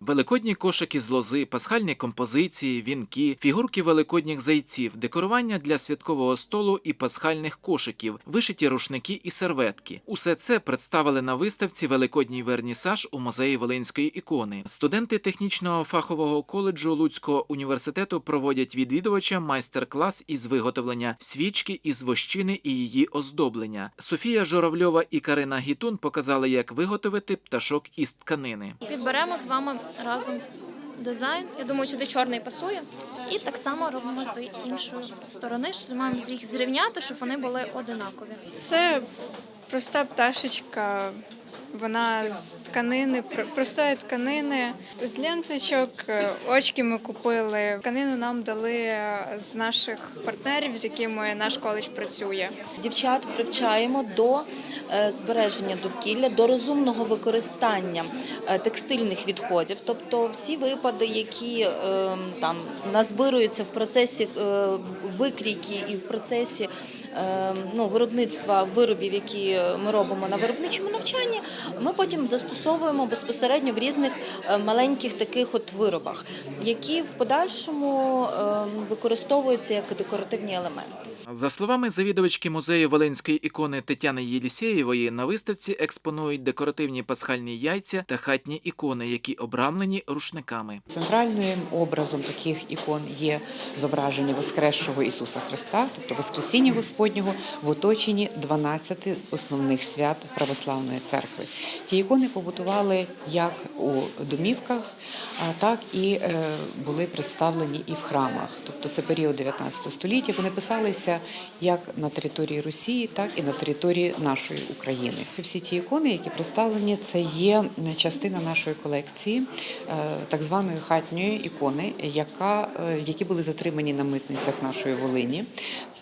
Великодні кошики з лози, пасхальні композиції, вінки, фігурки великодніх зайців, декорування для святкового столу і пасхальних кошиків, вишиті рушники і серветки. Усе це представили на виставці Великодній вернісаж у музеї Волинської ікони. Студенти технічного фахового коледжу Луцького університету проводять відвідувачам майстер-клас із виготовлення свічки із вощини і її оздоблення. Софія Журавльова і Карина Гітун показали, як виготовити пташок із тканини. Підберемо з вами разом дизайн. Я думаю, сюди чорний пасує. І так само робимо з іншої сторони, що маємо їх зрівняти, щоб вони були одинакові. Це проста пташечка. Вона з тканини, пр- простої тканини, з ленточок, е, очки ми купили. Тканину нам дали е, з наших партнерів, з якими наш коледж працює. Дівчат привчаємо до е, збереження довкілля, до розумного використання текстильних відходів, тобто всі випади, які там назбируються в процесі викрійки і в процесі ну, виробництва виробів, які ми робимо на виробничому навчанні, ми потім застосовуємо безпосередньо в різних е, маленьких таких от виробах, які в подальшому е, використовуються як декоративні елементи. За словами завідувачки музею Волинської ікони Тетяни Єлісєєвої, на виставці експонують декоративні пасхальні яйця та хатні ікони, які обрамлені рушниками. Центральним образом таких ікон є зображення Воскресшого Ісуса Христа, тобто Воскресіння Господнього в оточенні 12 основних свят Православної церкви. Ті ікони побутували як у домівках, так і е, були представлені і в храмах. Тобто це період 19 століття. Вони писалися як на території Росії, так і на території нашої України. Всі ті ікони, які представлені, це є частина нашої колекції, е, так званої хатньої ікони, яка, е, які були затримані на митницях нашої Волині.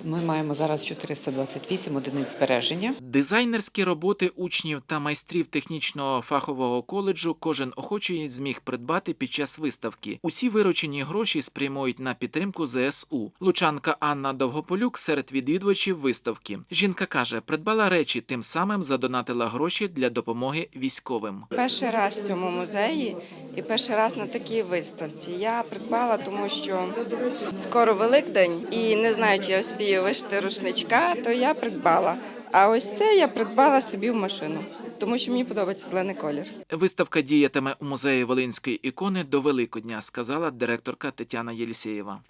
Ми маємо зараз 428 одиниць збереження. Дизайнерські роботи учнів та майстрів технічного фахового коледжу кожен охочий зміг придбати під час виставки. Усі виручені гроші спрямують на підтримку ЗСУ. Лучанка Анна Довгополюк серед відвідувачів виставки. Жінка каже, придбала речі, тим самим задонатила гроші для допомоги військовим. Перший раз в цьому музеї і перший раз на такій виставці. Я придбала, тому що скоро Великдень і не знаю, чи я вспію вишити рушничка, то я придбала. А ось це я придбала собі в машину, тому що мені подобається зелений колір. Виставка діятиме у музеї Волинської ікони до Великодня, сказала директорка Тетяна Єлісєєва.